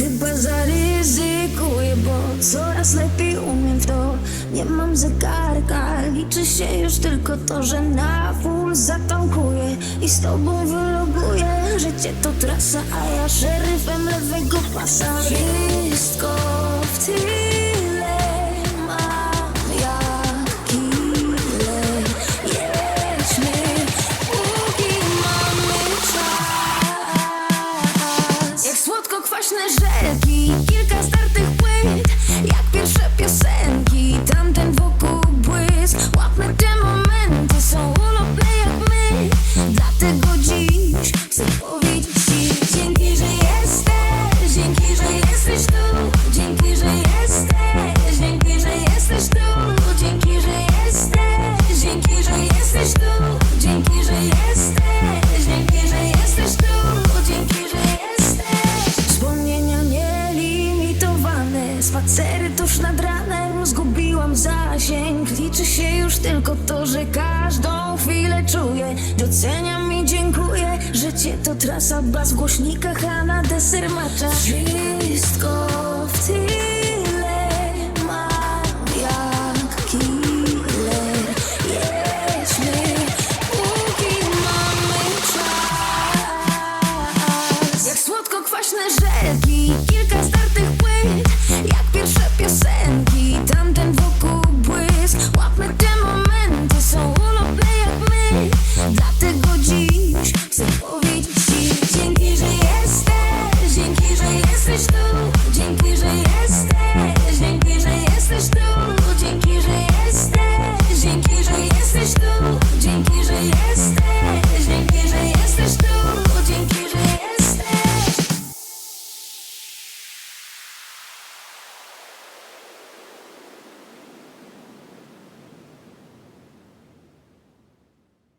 Chyba zaryzykuję, bo coraz lepiej umiem to. Nie mam zegarka, liczy się już tylko to, że na full zatankuję I z tobą wyloguję, życie to trasa, a ja szeryfem lewego pasa. Wszystko słodko-kwaśne Spacery tuż nad ranem. Zgubiłam zasięg. Liczy się już tylko to, że każdą chwilę czuję. Doceniam i dziękuję. Życie to trasa Bas w głośnikach, a na deser macza. Wszystko w tyle mam jak killer. Jedźmy, póki mamy czas. Jak słodko-kwaśne rzeki Kilka startych message to